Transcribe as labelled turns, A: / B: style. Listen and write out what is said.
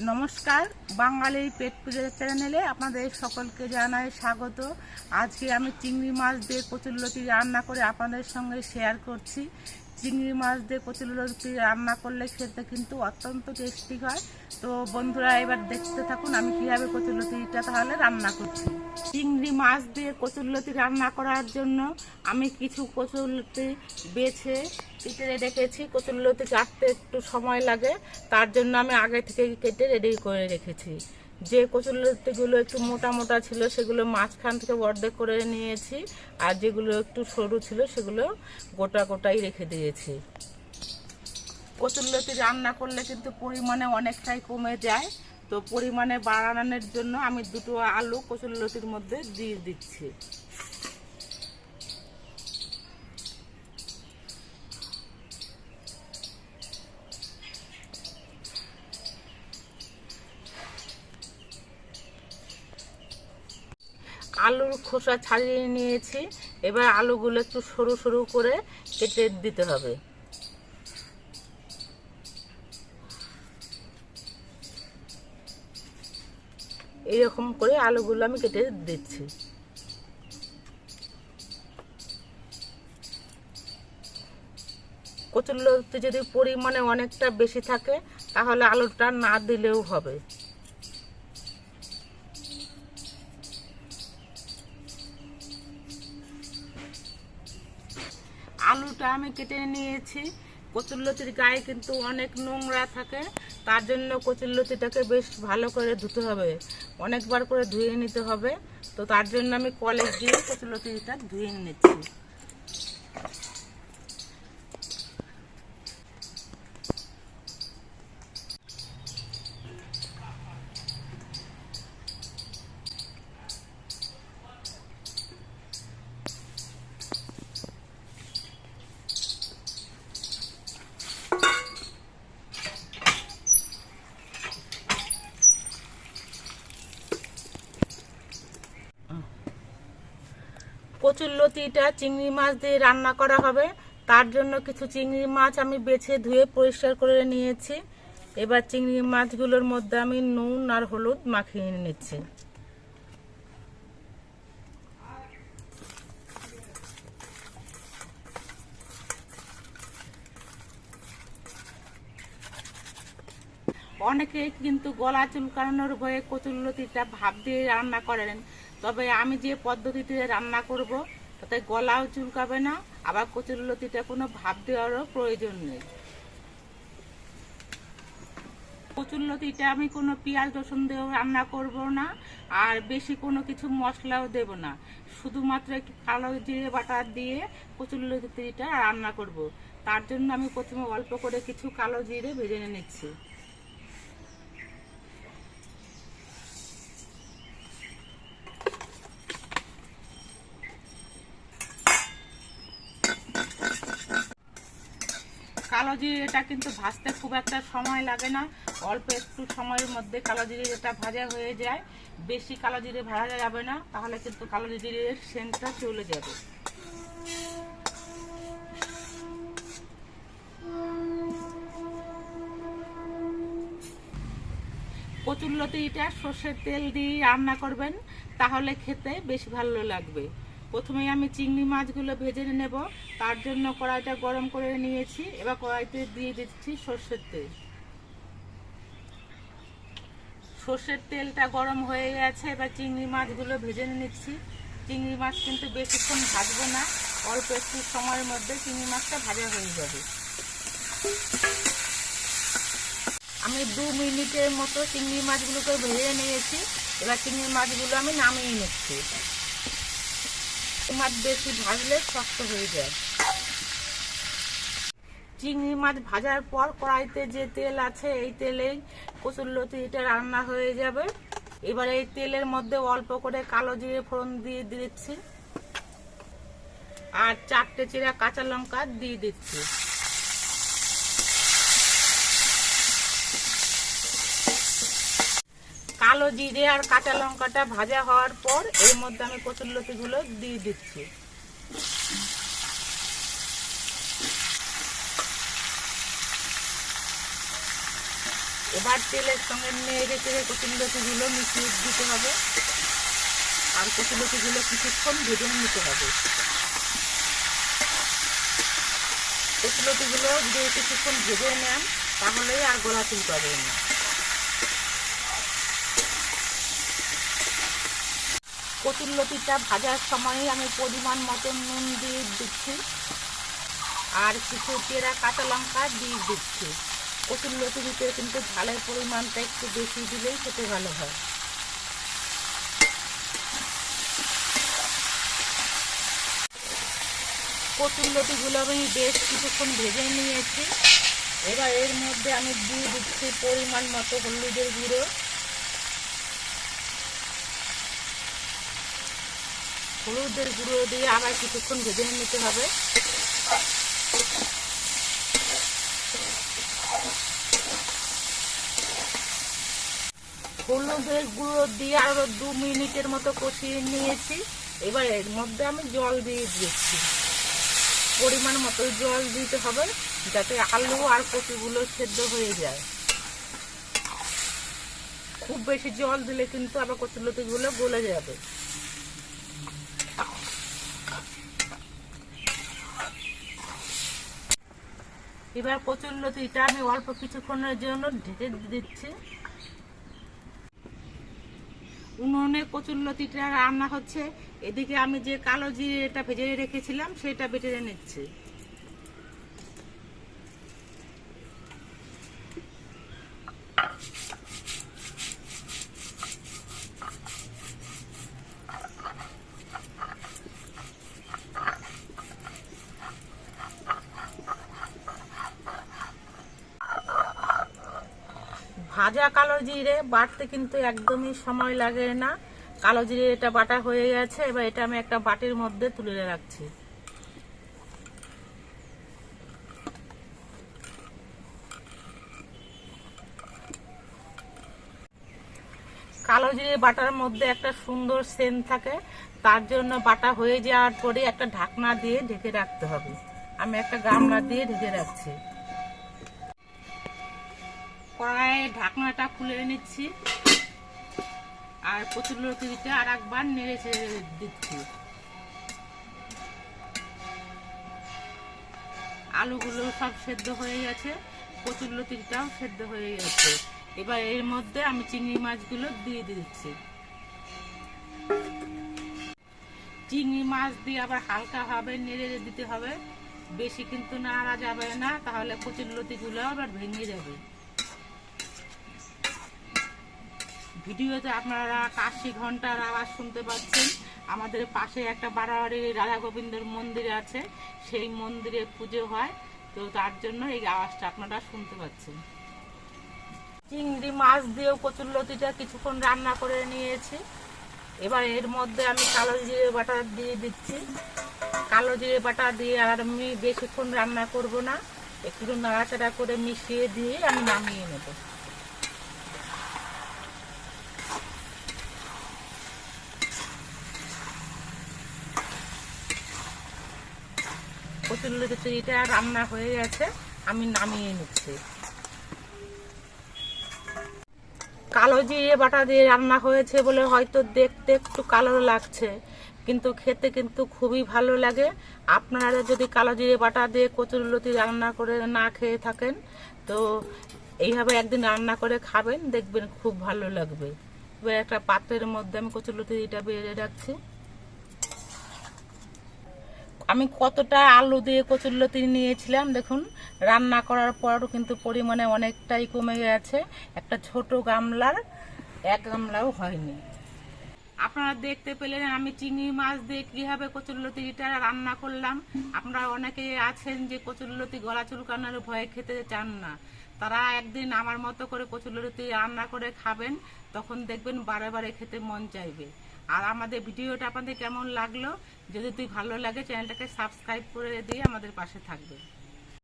A: নমস্কার, বাঙালির পেট পুজোর চ্যানেলে আপনাদের সকলকে জানাই স্বাগত। আজকে আমি চিংড়ি মাছ দিয়ে কচুরলতি রান্না করে আপনাদের সঙ্গে শেয়ার করছি। চিংড়ি মাছ দিয়ে কচুরলতি রান্না করলে খেতে কিন্তু অত্যন্ত টেস্টি হয়। তো বন্ধুরা, এবার দেখতে থাকুন আমি কীভাবে কচুরলতিটা তাহলে রান্না করছি। চিংড়ি মাছ দিয়ে কচুরলতি রান্না করার জন্য আমি কিছু কচুরলতি বেছে কেটে রেখেছি। কচুরলতি কাটতে একটু সময় লাগে, তার জন্য আমি আগে থেকে কেটে রেডি করে রেখেছি। যে কচুরলতিগুলো একটু মোটা মোটা ছিল, সেগুলো মাঝখান থেকে অর্ধেক করে নিয়েছি। আর যেগুলো একটু সরু ছিল, সেগুলো গোটা গোটাই রেখে দিয়েছি। কচুরলতি রান্না করলে কিন্তু পরিমাণে অনেকটাই কমে যায়। তো পরিমাণে বাড়ানোর জন্য আমি দুটো আলু কচুরলতির মধ্যে দিয়ে দিচ্ছি। আলুর খোসা ছাড়িয়ে নিয়েছি। এবার আলুগুলো একটু সরু সরু করে কেটে দিতে হবে। এইরকম করে আলুগুলো আমি কেটে দিচ্ছি। কচুরলতি যদি পরিমাণে অনেকটা বেশি থাকে, তাহলে আলুটা না দিলেও হবে। আলুটা আমি কেটে নিয়েছি। কচুরলতির গায়ে কিন্তু অনেক নোংরা থাকে, তার জন্য কচুরলতিটাকে বেশ ভালো করে ধুতে হবে। অনেকবার করে ধুয়ে নিতে হবে। তো তার জন্য আমি কলেজ দিয়ে কচুরলতিটা ধুয়ে নিচ্ছি। কচুর লতিটা চিংড়ি মাছ দিয়ে রান্না করা হবে। তার জন্য কিছু চিংড়ি মাছ আমি বেছে ধুয়ে পরিষ্কার করে নিয়েছি। এবার চিংড়ি মাছগুলোর মধ্যে আমি নুন আর হলুদ মাখিয়ে নিচ্ছি। অনেকে কিন্তু গলা চুলকানোর ভয়ে কচুরলতিটা ভাব দিয়ে রান্না করেন। তবে আমি যে পদ্ধতিতে রান্না করব, তাতে গলাও চুলকাবে না, আবার কচুরলতিটা কোনো ভাব দেওয়ারও প্রয়োজন নেই। কচুরলতিটা আমি কোনো পেঁয়াজ, রসুন দিয়েও রান্না করব না, আর বেশি কোনো কিছু মশলাও দেব না। শুধুমাত্র একটু কালো জিরে বাটা দিয়ে কচুরলতিটা রান্না করব। তার জন্য আমি প্রথমে অল্প করে কিছু কালো জিরে ভেজে নিচ্ছি। কালো জিরেটা কিন্তু ভাজতে খুব একটা সময় লাগে না। অল্প একটু সময়ের মধ্যে কালো জিরেটা ভাজা হয়ে যায়। বেশি কালো জিরে ভাজা যাবে না, তাহলে কিন্তু কালো সেন্টটা চলে যাবে। কচুরলতিটা সর্ষের তেল দিয়ে রান্না করবেন, তাহলে খেতে বেশ ভালো লাগবে। প্রথমে আমি চিংড়ি মাছগুলো ভেজে নেব। তার জন্য কড়াইটা গরম করে নিয়েছি। এবার কড়াইতে দিয়ে দিচ্ছি সর্ষের তেল। সর্ষের তেলটা গরম হয়ে গেছে। এবার চিংড়ি মাছগুলো ভেজে নিচ্ছি। চিংড়ি মাছ কিন্তু বেশিক্ষণ ভাজবো না। অল্প একটু সময়ের মধ্যে চিংড়ি মাছটা ভাজা হয়ে যাবে। আমি দু মিনিটের মতো চিংড়ি মাছগুলোকে ভেজে নিয়েছি। এবার চিংড়ি মাছগুলো আমি নামিয়ে নিচ্ছি। মাছ বেশি ভাজলে শক্ত হয়ে যায়। চিংড়ি মাছ ভাজার পর কড়াইতে যে তেল আছে, এই তেলেই কচুরলতি এটা রান্না হয়ে যাবে। এবার এই তেলের মধ্যে অল্প করে কালো জিরে ফোড়ন দিয়ে দিচ্ছি। আর চারটে চিরা কাঁচা লঙ্কা দিয়ে দিচ্ছি। কালো জিরে আর কাঁচা লঙ্কাটা ভাজা হওয়ার পর এর মধ্যে আমি কচুরলতিগুলো দিয়ে দিচ্ছি। এবার তেলের সঙ্গে নেড়ে চেড়ে কচুরলতিগুলো মিশিয়ে দিতে হবে। আর কচুরলতিগুলো কিছুক্ষণ ভেজে নিতে হবে। কচুর কচুরলতিগুলো যদি কিছুক্ষণ ভেজে নেন, তাহলেই আর গোলা চুলকাবে না। কচুরলতিটা ভাজার সময় আমি পরিমাণ মতো নুন দিয়ে দিচ্ছি। আর কিছু চেরা কাঁচা লঙ্কা দিয়ে দিচ্ছি। কচুরলতি দিতে কিন্তু ঝালের পরিমাণটা একটু বেশি দিলেই খেতে ভালো হয়। কচুরলতিগুলো আমি বেশ কিছুক্ষণ ভেজে নিয়েছি। এবার এর মধ্যে আমি দিয়ে দিচ্ছি পরিমাণ মতো হলুদের গুঁড়ো। হলুদের গুঁড়ো দিয়ে আবার কিছুক্ষণ ভেজে নিতে হবে। হলুদের গুঁড়ো দিয়ে আরও দু মিনিটের মতো কষিয়ে নিয়েছি। এবার এর মধ্যে আমি জল দিয়ে দিচ্ছি পরিমাণ মতো জল দিতে হবে যাতে আলু আর কচুগুলো সেদ্ধ হয়ে যায়। খুব বেশি জল দিলে কিন্তু আবার কচুলতিগুলো গলে যাবে। এবার কচুরলতিটা আমি অল্প কিছুক্ষণের জন্য ঢেকে দিচ্ছি। উনুনে কচুর লতিটা রান্না হচ্ছে। এদিকে আমি যে কালো জিরে এটা ভেজে রেখেছিলাম, সেটা বেটে নিচ্ছি। ভাজা কালো জিরে, বাটতে কিন্তু একদমই সময় লাগে না। কালো জিরে, এটা বাটা হয়ে গেছে, এবার এটা আমি একটা বাটির মধ্যে তুলে রাখছি। কালো জিরে, বাটার মধ্যে একটা সুন্দর সেন্ট থাকে, তার জন্য বাটা হয়ে যাওয়ার পরে একটা ঢাকনা দিয়ে ঢেকে রাখতে হবে। আমি একটা গামলা দিয়ে ঢেকে রাখছি। কড়াইয়ে ঢাকনাটা খুলে নিচ্ছি। আর কচুর লতিটা আর একবার নেড়ে চেড়ে দিচ্ছি। আলুগুলো সব সেদ্ধ হয়ে গেছে, কচুর লতিটাও সেদ্ধ হয়ে গেছে। এবার এর মধ্যে আমি চিংড়ি মাছগুলো দিয়ে দিচ্ছি। চিংড়ি মাছ দিয়ে আবার হালকাভাবে নেড়ে দিতে হবে। বেশি কিন্তু নাড়া যাবে না, তাহলে কচুর লতিগুলো আবার ভেঙে যাবে। ভিডিওতে আপনারা কাশি ঘণ্টার আওয়াজ শুনতে পাচ্ছেন। আমাদের পাশে একটা বাড়াবাড়ির রাধা গোবিন্দের মন্দির আছে, সেই মন্দিরে পুজো হয়। তো তার জন্য এই আওয়াজটা আপনারা শুনতে পাচ্ছেন। চিংড়ি মাছ দিয়েও কচুরলতিটা কিছুক্ষণ রান্না করে নিয়েছি। এবার এর মধ্যে আমি কালো জিরে বাটা দিয়ে দিচ্ছি। কালো জিরে বাটা দিয়ে আর আমি বেশিক্ষণ রান্না করব না। একটু নাড়াচাড়া করে মিশিয়ে দিয়ে আমি নামিয়ে নেব। কচুরলতি চিড়িটা রান্না হয়ে গেছে, আমি নামিয়ে নিচ্ছি। কালো জিরে বাটা দিয়ে রান্না হয়েছে বলে হয়তো দেখতে একটু কালো লাগছে, কিন্তু খেতে কিন্তু খুবই ভালো লাগে। আপনারা যদি কালো জিরে বাটা দিয়ে কচুরলতি রান্না করে না খেয়ে থাকেন, তো এইভাবে একদিন রান্না করে খাবেন, দেখবেন খুব ভালো লাগবে। এবার একটা পাত্রের মধ্যে আমি কচুরলতিটা বেড়ে রাখছি। আমি কতটা আলু দিয়ে কচুরলতি নিয়েছিলাম, দেখুন। রান্না করার পরও কিন্তু পরিমাণে অনেকটাই কমে গেছে। একটা ছোট গামলার এক গামলাও হয়নি। আপনারা দেখতে পেলেন আমি চিংড়ি মাছ দিয়ে কীভাবে কচুরলতিটা রান্না করলাম। আপনারা অনেকে আছেন যে কচুরলতি গলা চুলকানোর ভয়ে খেতে চান না। তারা একদিন আমার মতো করে কচুরলতি রান্না করে খাবেন, তখন দেখবেন বারে বারে খেতে মন চাইবে। আর আমাদের ভিডিওটা আপনাদের কেমন লাগল? যদি তুই ভালো লাগে চ্যানেলটাকে সাবস্ক্রাইব করে দিয়ে আমাদের পাশে থাকবে।